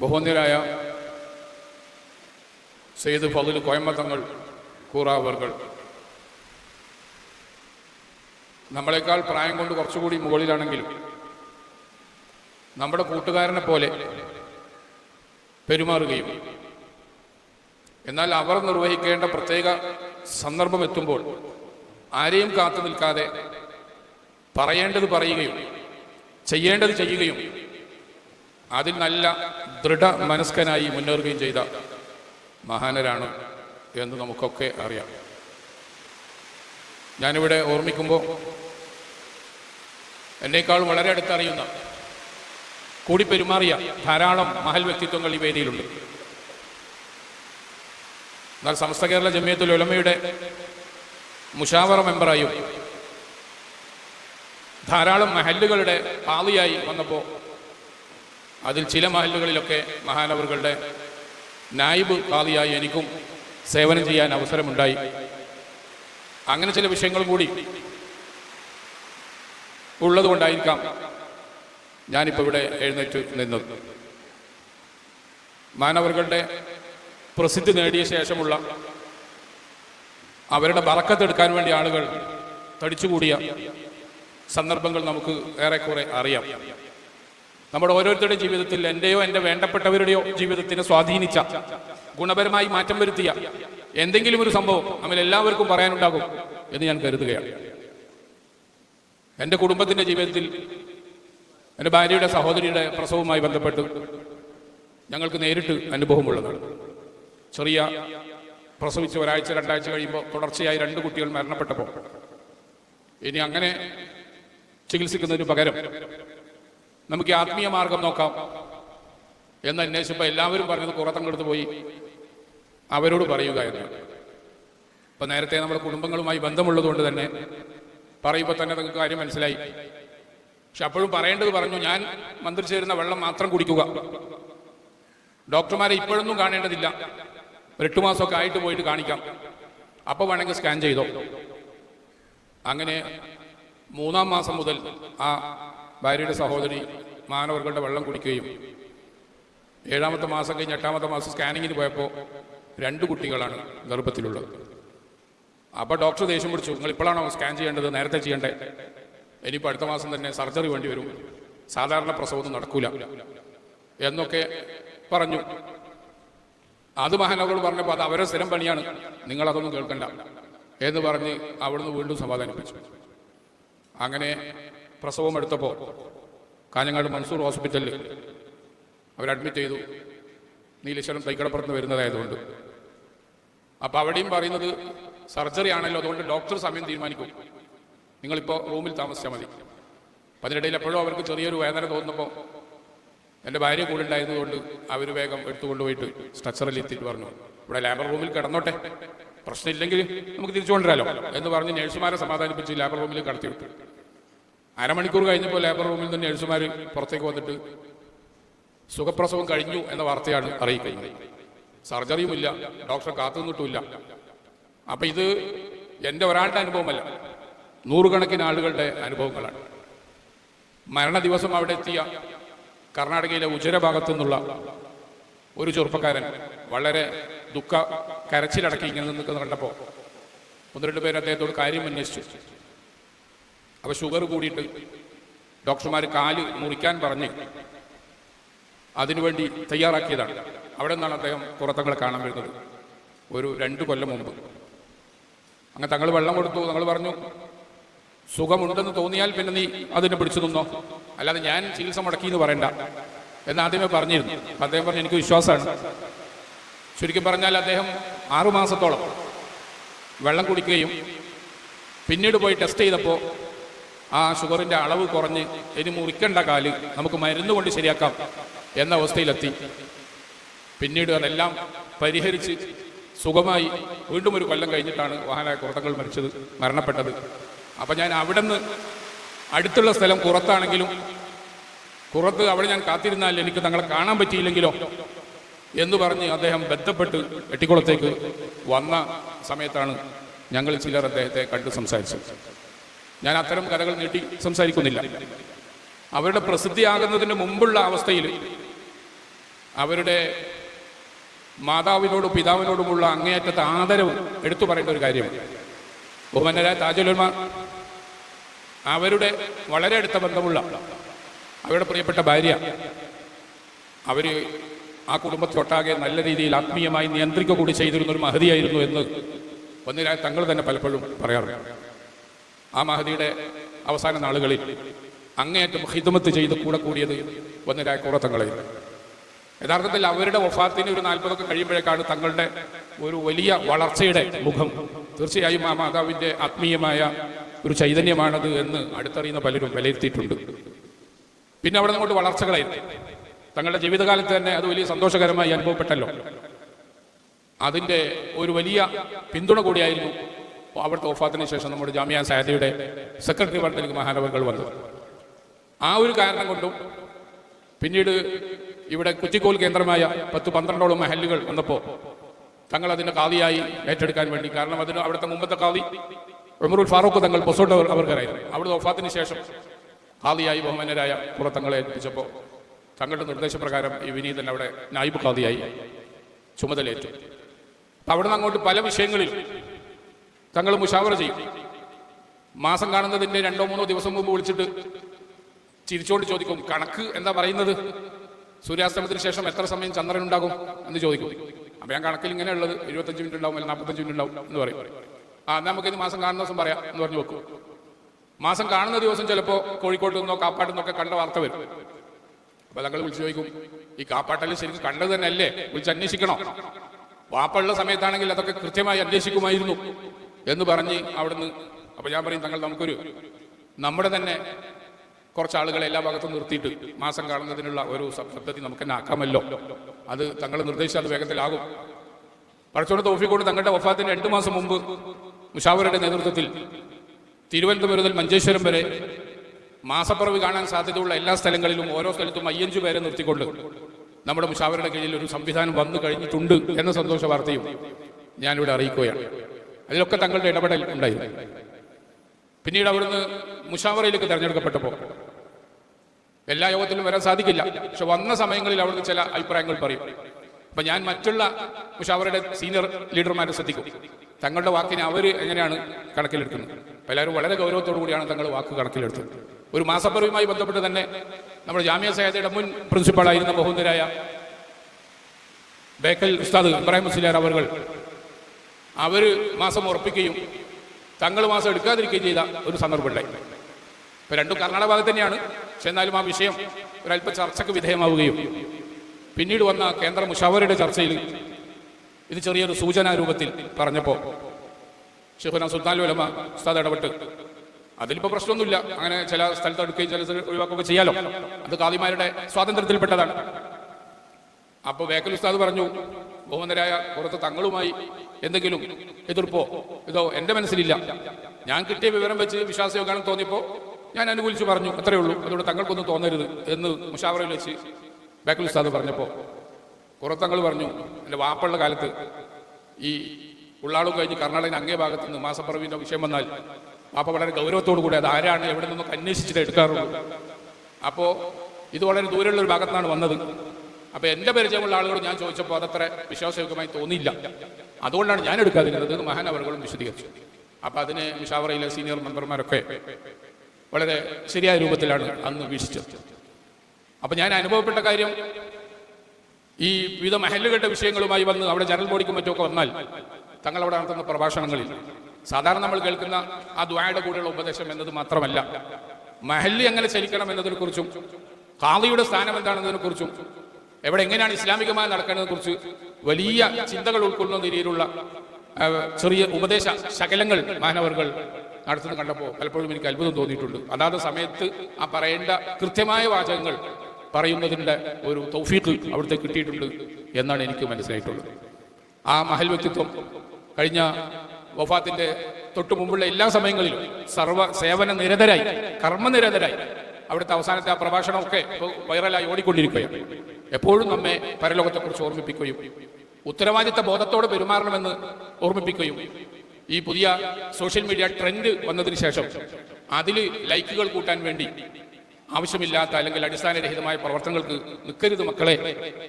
ബഹുവന്യരായ സെയ്ദ് ഫതിൽ കോയമ്പത്തങ്ങൾ കൂറാവർകൾ. നമ്മളെക്കാൾ പ്രായം കൊണ്ട് കുറച്ചുകൂടി മുകളിലാണെങ്കിലും നമ്മുടെ കൂട്ടുകാരനെ പോലെ പെരുമാറുകയും എന്നാൽ അവർ നിർവഹിക്കേണ്ട പ്രത്യേക സന്ദർഭം എത്തുമ്പോൾ ആരെയും കാത്തു നിൽക്കാതെ പറയേണ്ടത് പറയുകയും ചെയ്യേണ്ടത് ചെയ്യുകയും അതിൽ നല്ല ദൃഢ മനസ്കനായി മുന്നേറുകയും ചെയ്ത മഹാനരാണ് എന്ന് നമുക്കൊക്കെ അറിയാം. ഞാനിവിടെ ഓർമ്മിക്കുമ്പോൾ എന്നേക്കാൾ വളരെ അടുത്തറിയുന്ന കൂടി പെരുമാറിയ ധാരാളം മഹൽ വ്യക്തിത്വങ്ങൾ ഈ വേദിയിലുണ്ട്. എന്നാൽ സമസ്ത കേരള ജമിയത്തുൽ ഉലമയുടെ മുഷാവറ മെമ്പറായും ധാരാളം മഹല്ലുകളുടെ പാളിയായി വന്നപ്പോൾ അതിൽ ചില മഹലുകളിലൊക്കെ മഹാനവറുകളുടെ നായിബ് കാതിയായി എനിക്കും സേവനം ചെയ്യാൻ അവസരമുണ്ടായി. അങ്ങനെ ചില വിഷയങ്ങൾ കൂടി ഉള്ളതുകൊണ്ടായിരിക്കാം ഞാനിപ്പോൾ ഇവിടെ എഴുന്നേറ്റ് നിന്നത്. മാനവറുകളുടെ പ്രസിദ്ധി നേടിയ ശേഷമുള്ള അവരുടെ ബറക്കത്തെടുക്കാൻ വേണ്ടി ആളുകൾ തടിച്ചുകൂടിയ സന്ദർഭങ്ങൾ നമുക്ക് ഏറെക്കുറെ അറിയാം. നമ്മുടെ ഓരോരുത്തരുടെ ജീവിതത്തിൽ എന്റെയോ എന്റെ വേണ്ടപ്പെട്ടവരുടെയോ ജീവിതത്തിനെ സ്വാധീനിച്ച ഗുണപരമായി മാറ്റം വരുത്തിയ എന്തെങ്കിലും ഒരു സംഭവം നമ്മൾ എല്ലാവർക്കും പറയാനുണ്ടാകും എന്ന് ഞാൻ കരുതുകയാണ്. എന്റെ കുടുംബത്തിന്റെ ജീവിതത്തിൽ എന്റെ ഭാര്യയുടെ സഹോദരിയുടെ പ്രസവവുമായി ബന്ധപ്പെട്ട് ഞങ്ങൾക്ക് നേരിട്ട് അനുഭവമുള്ളതാണ്. ചെറിയ പ്രസവിച്ച് ഒരാഴ്ച രണ്ടാഴ്ച കഴിയുമ്പോൾ തുടർച്ചയായി രണ്ട് കുട്ടികൾ മരണപ്പെട്ടപ്പോൾ ഇനി അങ്ങനെ ചികിത്സിക്കുന്നതിന് പകരം നമുക്ക് ആത്മീയ മാർഗം നോക്കാം. എന്ന് അന്വേഷിച്ചപ്പോൾ എല്ലാവരും പറഞ്ഞത് കുറത്തങ്ങെടുത്ത് പോയി. അവരോട് പറയുക എന്ന്. ഇപ്പൊ നേരത്തെ നമ്മുടെ കുടുംബങ്ങളുമായി ബന്ധമുള്ളതുകൊണ്ട് തന്നെ പറയുമ്പോൾ തന്നെ നിങ്ങൾക്ക് കാര്യം മനസ്സിലായി. പക്ഷെ അപ്പോഴും പറയേണ്ടത് പറഞ്ഞു ഞാൻ മന്ത്രി ചേരുന്ന വെള്ളം മാത്രം കുടിക്കുക. ഡോക്ടർമാരെ ഇപ്പോഴൊന്നും കാണേണ്ടതില്ല. ഒരു എട്ട് മാസമൊക്കെ ആയിട്ട് പോയിട്ട് കാണിക്കാം. അപ്പോൾ വേണമെങ്കിൽ സ്കാൻ ചെയ്തോ. അങ്ങനെ മൂന്നാം മാസം മുതൽ ആ ഭാര്യയുടെ സഹോദരി മാനവർകളുടെ വെള്ളം കുടിക്കുകയും ഏഴാമത്തെ മാസം കഴിഞ്ഞ് എട്ടാമത്തെ മാസം സ്കാനിങ്ങിന് പോയപ്പോൾ രണ്ട് കുട്ടികളാണ് ഗർഭത്തിലുള്ളത്. അപ്പോൾ ഡോക്ടർ ദേഷ്യം പിടിച്ചു നിങ്ങൾ ഇപ്പോഴാണോ സ്കാൻ ചെയ്യേണ്ടത്? നേരത്തെ ചെയ്യണ്ടേ? ഇനിയിപ്പോൾ അടുത്ത മാസം തന്നെ സർജറി വേണ്ടി വരും. സാധാരണ പ്രസവം നടക്കൂല. എന്നൊക്കെ പറഞ്ഞു. അത് മഹാനവരോട് പറഞ്ഞപ്പോൾ അത് അവരെ സ്ഥിരം പണിയാണ്. നിങ്ങളതൊന്നും കേൾക്കണ്ട. എന്ന് പറഞ്ഞ് അവിടുന്ന് വീണ്ടും സമാധാനിപ്പിച്ചു. അങ്ങനെ പ്രസവം എടുത്തപ്പോൾ കാഞ്ഞങ്ങാട് മൻസൂർ ഹോസ്പിറ്റലിൽ അവർ അഡ്മിറ്റ് ചെയ്തു. നീലേശ്വരം തൈക്കടപ്പുറത്ത് വരുന്നതായതുകൊണ്ട്. അപ്പോൾ അവിടെയും പറയുന്നത് സർജറി ആണല്ലോ അതുകൊണ്ട് ഡോക്ടർ സമയം തീരുമാനിക്കും. നിങ്ങളിപ്പോൾ റൂമിൽ താമസിച്ചാൽ മതി. അപ്പം അതിനിടയിൽ എപ്പോഴും അവർക്ക് ചെറിയൊരു വേദന തോന്നുമ്പോൾ എന്റെ ഭാര്യ കൂടെ ഉണ്ടായിരുന്നതുകൊണ്ട് അവർ വേഗം എടുത്തുകൊണ്ട് പോയിട്ട് സ്ട്രക്ചറിൽ എത്തിയിട്ട് പറഞ്ഞു. ഇവിടെ ലേബർ റൂമിൽ കിടന്നോട്ടെ. പ്രശ്നമില്ലെങ്കിൽ നമുക്ക് തിരിച്ചു കൊണ്ടുവരാലോ എന്ന് പറഞ്ഞ് നഴ്സുമാരെ സമാധാനിപ്പിച്ച് ലേബർ റൂമിൽ കടത്തി വിട്ടു അരമണിക്കൂർ കഴിഞ്ഞപ്പോൾ ലേബർ റൂമിൽ നിന്ന് നഴ്സുമാർ പുറത്തേക്ക് വന്നിട്ട് സുഖപ്രസവം കഴിഞ്ഞു എന്ന വാർത്തയാണ് അറിയിക്കുന്നത്. സർജറിയുമില്ല ഡോക്ടറെ കാത്തു നിന്നിട്ടുമില്ല അപ്പൊ ഇത് എന്റെ ഒരാളുടെ അനുഭവമല്ല നൂറുകണക്കിന് ആളുകളുടെ അനുഭവങ്ങളാണ്. മരണ ദിവസം അവിടെ എത്തിയ കർണാടകയിലെ ഉജര ഭാഗത്തു നിന്നുള്ള ഒരു ചെറുപ്പക്കാരൻ വളരെ ദുഃഖ കരച്ചിലടക്കി ഇങ്ങനെ നിൽക്കുന്ന കണ്ടപ്പോൾ ഒന്ന് രണ്ട് പേര് അദ്ദേഹത്തോട് കാര്യം അന്വേഷിച്ചു. അപ്പോൾ ഷുഗർ കൂടിയിട്ട് ഡോക്ടർമാർ കാൽ മുറിക്കാൻ പറഞ്ഞ് അതിനുവേണ്ടി തയ്യാറാക്കിയതാണ്. അവിടെ നിന്നാണ് അദ്ദേഹം പുറത്തങ്ങളെ കാണാൻ വരുന്നത്. ഒരു രണ്ട് കൊല്ലം മുമ്പ്. അങ്ങനെ തങ്ങൾ വെള്ളം കൊടുത്തു. തങ്ങൾ പറഞ്ഞു സുഖമുണ്ടെന്ന് തോന്നിയാൽ പിന്നെ നീ അതിനെ പിടിച്ചു നിന്നോ? അല്ലാതെ ഞാൻ ചികിത്സ മുടക്കി എന്ന് പറയണ്ട. എന്ന് ആദ്യമേ പറഞ്ഞിരുന്നു. അദ്ദേഹം പറഞ്ഞു എനിക്ക് വിശ്വാസമാണ്. ചുരുക്കി പറഞ്ഞാൽ അദ്ദേഹം ആറുമാസത്തോളം വെള്ളം കുടിക്കുകയും പിന്നീട് പോയി ടെസ്റ്റ് ചെയ്തപ്പോൾ ആ ഷുഗറിന്റെ അളവ് കുറഞ്ഞ് ഇനി മുറിക്കേണ്ട കാൽ നമുക്ക് മരുന്ന് കൊണ്ട് ശരിയാക്കാം എന്ന അവസ്ഥയിലെത്തി. പിന്നീട് അതെല്ലാം പരിഹരിച്ച് സുഖമായി വീണ്ടും ഒരു കൊല്ലം കഴിഞ്ഞിട്ടാണ് വാഹന കുറത്തങ്ങൾ മരിച്ചത് മരണപ്പെട്ടത്. അപ്പം ഞാൻ അവിടെ നിന്ന് അടുത്തുള്ള സ്ഥലം കുറത്താണെങ്കിലും കുറത്ത് അവിടെ ഞാൻ കാത്തിരുന്നാൽ എനിക്ക് തങ്ങളെ കാണാൻ പറ്റിയില്ലെങ്കിലോ എന്ന് പറഞ്ഞ് അദ്ദേഹം ബന്ധപ്പെട്ട് എട്ടിക്കുളത്തേക്ക് വന്ന സമയത്താണ് ഞങ്ങൾ ചിലർ അദ്ദേഹത്തെ കണ്ട് സംസാരിച്ചത്. ഞാൻ അത്തരം കഥകൾ നീട്ടി സംസാരിക്കുന്നില്ല. അവരുടെ പ്രസിദ്ധിയാകുന്നതിന് മുമ്പുള്ള അവസ്ഥയിൽ അവരുടെ മാതാവിനോടും പിതാവിനോടുമുള്ള അങ്ങേയറ്റത്തെ ആദരവ് എടുത്തു പറയേണ്ട ഒരു കാര്യമാണ്. ബഹുമാനരായ താജുലുൽമ അവരുടെ വളരെ അടുത്ത ബന്ധമുള്ള അവരുടെ പ്രിയപ്പെട്ട ഭാര്യ അവർ ആ കുടുംബത്തിലൊട്ടാകെ നല്ല രീതിയിൽ ആത്മീയമായി നിയന്ത്രിക്കുക കൂടി ചെയ്തിരുന്ന ഒരു മഹതിയായിരുന്നു എന്ന് ഒന്നിനായി തങ്ങൾ തന്നെ പലപ്പോഴും പറയാറുണ്ട്. ആ മഹതിയുടെ അവസാന നാളുകളിൽ അങ്ങേയറ്റം ഹിദമത്ത് ചെയ്ത് കൂടെ കൂടിയത് ഒന്നിനായ കുറത്തങ്ങളായിരുന്നു യഥാർത്ഥത്തിൽ അവരുടെ വഫാത്തിന് ഒരു നാൽപ്പതൊക്കെ കഴിയുമ്പോഴേക്കാണ് തങ്ങളുടെ ഒരു വലിയ വളർച്ചയുടെ മുഖം. തീർച്ചയായും ആ മാതാവിന്റെ ആത്മീയമായ ഒരു ചൈതന്യമാണത് എന്ന് അടുത്തറിയുന്ന പലരും വിലയിരുത്തിയിട്ടുണ്ട്. പിന്നെ അവിടെ നിങ്ങോട്ട് വളർച്ചകളായിരുന്നു തങ്ങളുടെ ജീവിതകാലത്ത് തന്നെ അത് വലിയ സന്തോഷകരമായി അനുഭവപ്പെട്ടല്ലോ. അതിന്റെ ഒരു വലിയ പിന്തുണ കൂടിയായിരുന്നു അവിടുത്തെ ഒഫാത്തിന് ശേഷം നമ്മുടെ ജാമ്യ സായതയുടെ സെക്രട്ടറി വർദ്ധനിക്ക് മഹാനവകൾ വന്നു. ആ ഒരു കാരണം കൊണ്ടും പിന്നീട് ഇവിടെ കുറ്റിക്കോൽ കേന്ദ്രമായ പത്ത് പന്ത്രണ്ടോളം മഹല്ലുകൾ വന്നപ്പോൾ തങ്ങൾ അതിന്റെ കാതിയായി ഏറ്റെടുക്കാൻ വേണ്ടി കാരണം അതിന് അവിടുത്തെ മുമ്പത്തെ കാതി ഉമറുൽ ഫാറൂഖ് തങ്ങൾ പൊസോട്ട് അവർക്കറിയാം. അവിടുത്തെ ഒഫാത്തിന് ശേഷം കാതിയായി ബഹുമാനരായ പുറത്തങ്ങളെ ഏൽപ്പിച്ചപ്പോൾ തങ്ങളുടെ നിർദ്ദേശപ്രകാരം ഈ വിനീതൻ അവിടെ നായിബ് കാതിയായി ചുമതലയേറ്റു. അപ്പൊ അവിടുന്ന് അങ്ങോട്ട് പല വിഷയങ്ങളിൽ തങ്ങൾ മുഷാവറ ചെയ്യും. മാസം കാണുന്നതിന്റെ രണ്ടോ മൂന്നോ ദിവസം മുമ്പ് വിളിച്ചിട്ട് ചിരിച്ചോണ്ട് ചോദിക്കും കണക്ക് എന്താ പറയുന്നത്? സൂര്യാസ്തമത്തിന് ശേഷം എത്ര സമയം ചന്ദ്രൻ ഉണ്ടാകും? എന്ന് ചോദിക്കും. അപ്പൊ ഞാൻ കണക്കിൽ ഇങ്ങനെ ഉള്ളത് എഴുപത്തഞ്ച് മിനിറ്റ് ഉണ്ടാവും അല്ലെങ്കിൽ നാൽപ്പത്തഞ്ച് മിനിറ്റ് ഉണ്ടാവും എന്ന് പറയും. ആ നമുക്ക് ഇത് മാസം കാണുന്ന ദിവസം പറയാം എന്ന് പറഞ്ഞു വെക്കും. മാസം കാണുന്ന ദിവസം ചിലപ്പോൾ കോഴിക്കോട്ട് നിന്നോ കാപ്പാട്ട് നിന്നൊക്കെ കണ്ട വാർത്ത വരും. അപ്പൊ തങ്ങൾ വിളിച്ചു ചോദിക്കും ഈ കാപ്പാട്ടൽ ശരിക്കും കണ്ടത് തന്നെ അല്ലേ വിളിച്ച് അന്വേഷിക്കണോ? വാപ്പുള്ള സമയത്താണെങ്കിൽ അതൊക്കെ കൃത്യമായി അന്വേഷിക്കുമായിരുന്നു. എന്ന് പറഞ്ഞ് അവിടുന്ന് അപ്പൊ ഞാൻ പറയും തങ്ങൾ നമുക്കൊരു നമ്മുടെ തന്നെ കുറച്ച് ആളുകളെ എല്ലാ ഭാഗത്തും നിർത്തിയിട്ട് മാസം കാണുന്നതിനുള്ള ഒരു പദ്ധതി നമുക്ക് തന്നെ ആക്കാമല്ലോ. അത് തങ്ങൾ നിർദ്ദേശിച്ചാൽ അത് വേഗത്തിലാകും. പറച്ചോട് തോഫിക്കോട് തങ്ങളുടെ വഫാത്തിന് രണ്ട് മാസം മുമ്പ് മുഷാവറുടെ നേതൃത്വത്തിൽ തിരുവനന്തപുരം മുതൽ മഞ്ചേശ്വരം വരെ മാസപ്പിറവ് കാണാൻ സാധ്യതയുള്ള എല്ലാ സ്ഥലങ്ങളിലും ഓരോ സ്ഥലത്തും അയ്യഞ്ചു പേരെ നിർത്തിക്കൊണ്ട് നമ്മുടെ മുഷാവറുടെ കീഴിൽ ഒരു സംവിധാനം വന്നു കഴിഞ്ഞിട്ടുണ്ട് എന്ന സന്തോഷ വാർത്തയും ഞാനിവിടെ അറിയിക്കുകയാണ്. അതിലൊക്കെ തങ്ങളുടെ ഇടപെടൽ ഉണ്ടായി. പിന്നീട് അവിടുന്ന് മുഷാവറയിലേക്ക് തിരഞ്ഞെടുക്കപ്പെട്ടപ്പോൾ എല്ലാ യോഗത്തിലും വരാൻ സാധിക്കില്ല. പക്ഷെ വന്ന സമയങ്ങളിൽ അവിടുന്ന് ചില അഭിപ്രായങ്ങൾ പറയും. അപ്പൊ ഞാൻ മറ്റുള്ള മുഷാവറയുടെ സീനിയർ ലീഡർമാരെ ശ്രദ്ധിക്കും. തങ്ങളുടെ വാക്കിനെ അവർ എങ്ങനെയാണ് കണക്കിലെടുക്കുന്നത്? അപ്പൊ എല്ലാവരും വളരെ ഗൗരവത്തോടു കൂടിയാണ് തങ്ങളുടെ വാക്ക് കണക്കിലെടുത്തത്. ഒരു മാസപ്പറവുമായി ബന്ധപ്പെട്ട് തന്നെ നമ്മുടെ ജാമ്യ സഹായതയുടെ മുൻ പ്രിൻസിപ്പാളായിരുന്ന ബഹുന്ദരായ ബേക്കൽ ഉസ്താദ് ഇബ്രാഹിം മുസ്ലിയാർ അവർ അവർ മാസം ഉറപ്പിക്കുകയും തങ്ങൾ മാസം എടുക്കാതിരിക്കുകയും ചെയ്ത ഒരു സന്ദർഭമുണ്ടായി. ഇപ്പൊ രണ്ടും കർണാടക ഭാഗത്ത് തന്നെയാണ്. പക്ഷെ എന്നാലും ആ വിഷയം ഒരല്പ ചർച്ചയ്ക്ക് വിധേയമാവുകയും പിന്നീട് വന്ന കേന്ദ്ര മുഷാവരയുടെ ചർച്ചയിൽ ഇത് ചെറിയൊരു സൂചനാ രൂപത്തിൽ പറഞ്ഞപ്പോൾ ഷെഹുന സുൽത്താൻ ഉലമ ഉസ്താദ് ഇടപെട്ട് അതിലിപ്പോൾ പ്രശ്നമൊന്നുമില്ല. അങ്ങനെ ചില സ്ഥലത്ത് എടുക്കുകയും ചില ഒഴിവാക്കുകയൊക്കെ ചെയ്യാലോ. അത് കാദിമാരുടെ സ്വാതന്ത്ര്യത്തിൽപ്പെട്ടതാണ്. അപ്പോൾ ബേക്കൽ ഉസ്താദ് പറഞ്ഞു ബഹുമതരായ പുറത്ത് തങ്ങളുമായി എന്തെങ്കിലും എതിർപ്പോ ഇതോ എന്റെ മനസ്സിലില്ല. ഞാൻ കിട്ടിയ വിവരം വെച്ച് വിശ്വാസയോഗാനം തോന്നിയപ്പോൾ ഞാൻ അനുകൂലിച്ച് പറഞ്ഞു അത്രയേ ഉള്ളൂ. അതുകൊണ്ട് തങ്ങൾക്കൊന്നും തോന്നരുത് എന്ന് മുഷാവറയിൽ വെച്ച് ബേക്കൽ ഉസ്താദ് പറഞ്ഞപ്പോൾ പുറത്തങ്ങൾ പറഞ്ഞു എന്റെ വാപ്പുള്ള കാലത്ത് ഈ ഉള്ളാളും കഴിഞ്ഞ് കർണാടകൻ അങ്ങേ ഭാഗത്ത് നിന്ന് മാസപ്പറവിന്റെ വിഷയം വന്നാൽ വാപ്പ വളരെ ഗൗരവത്തോടു കൂടി അത് ആരാണ് എവിടെ നിന്നൊക്കെ അന്വേഷിച്ചിട്ട് എടുക്കാറുള്ളൂ. അപ്പോൾ ഇത് വളരെ ദൂരെയുള്ള ഒരു ഭാഗത്താണ് വന്നത്. അപ്പൊ എന്റെ പരിചയമുള്ള ആളുകളോട് ഞാൻ ചോദിച്ചപ്പോൾ അതത്ര വിശ്വാസയോഗ്യമായി തോന്നിയില്ല. അതുകൊണ്ടാണ് ഞാൻ എടുക്കാതിരുന്നത് മഹാൻ അവർകളും വിശദീകരിച്ചു. അപ്പൊ അതിന് മിഷാവറയിലെ സീനിയർ മെമ്പർമാരൊക്കെ വളരെ ശരിയായ രൂപത്തിലാണ് അന്ന് വീക്ഷിച്ചത് അപ്പൊ ഞാൻ അനുഭവപ്പെട്ട കാര്യം ഈ വിവിധ മഹല്ലുകളുടെ വിഷയങ്ങളുമായി വന്ന് അവിടെ ജനറൽ ബോഡിക്കും മറ്റുമൊക്കെ വന്നാൽ തങ്ങൾ അവിടെ നടത്തുന്ന പ്രഭാഷണങ്ങളിൽ സാധാരണ നമ്മൾ കേൾക്കുന്ന ആ ദ്വായയുടെ കൂടെയുള്ള ഉപദേശം എന്നത് മാത്രമല്ല മഹല്ല് എങ്ങനെ ചലിക്കണം എന്നതിനെ കുറിച്ചും കാളിയുടെ സ്ഥാനം എന്താണെന്നതിനെ കുറിച്ചും എവിടെ എങ്ങനെയാണ് ഇസ്ലാമികമായി നടക്കേണ്ടതിനെ കുറിച്ച് വലിയ ചിന്തകൾ ഉൾക്കൊള്ളുന്ന രീതിയിലുള്ള ചെറിയ ഉപദേശ ശകലങ്ങൾ മാനവർകൾ നടത്തുന്നത് കണ്ടപ്പോൾ പലപ്പോഴും എനിക്ക് അത്ഭുതം തോന്നിയിട്ടുണ്ട്. അതാത് സമയത്ത് ആ പറയേണ്ട കൃത്യമായ വാചകങ്ങൾ പറയുന്നതിന്റെ ഒരു തൗഫീഖ് അവിടുത്തെ കിട്ടിയിട്ടുണ്ട് എന്നാണ് എനിക്ക് മനസ്സിലായിട്ടുള്ളത്. ആ മഹൽ വ്യക്തിത്വം കഴിഞ്ഞ വഫാത്തിന്റെ തൊട്ടു മുമ്പുള്ള എല്ലാ സമയങ്ങളിലും സർവ സേവന നിരതരായി കർമ്മനിരതരായി അവിടുത്തെ അവസാനത്തെ ആ പ്രഭാഷണമൊക്കെ ഇപ്പോൾ വൈറലായി ഓടിക്കൊണ്ടിരിക്കുകയാണ്. എപ്പോഴും നമ്മെ പരലോകത്തെക്കുറിച്ച് ഓർമ്മിപ്പിക്കുകയും ഉത്തരവാദിത്ത ബോധത്തോടെ പെരുമാറണമെന്ന് ഓർമ്മിപ്പിക്കുകയും ഈ പുതിയ സോഷ്യൽ മീഡിയ ട്രെൻഡ് വന്നതിന് ശേഷം അതിൽ ലൈക്കുകൾ കൂട്ടാൻ വേണ്ടി ആവശ്യമില്ലാത്ത അല്ലെങ്കിൽ അടിസ്ഥാനരഹിതമായ പ്രവർത്തനങ്ങൾക്ക് നിൽക്കരുത് മക്കളെ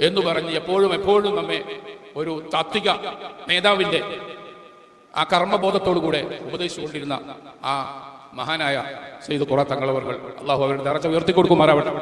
എന്ന് പറഞ്ഞ് എപ്പോഴും എപ്പോഴും നമ്മെ ഒരു താത്വിക നേതാവിന്റെ ആ കർമ്മബോധത്തോടു കൂടെ ഉപദേശിച്ചുകൊണ്ടിരുന്ന ആ മഹാനായ സെയ്ത് കുറത്തങ്ങളവർ അള്ളാഹു അവരുടെ നിറച്ച ഉയർത്തിക്കൊടുക്കുമാറാവട്ടെ.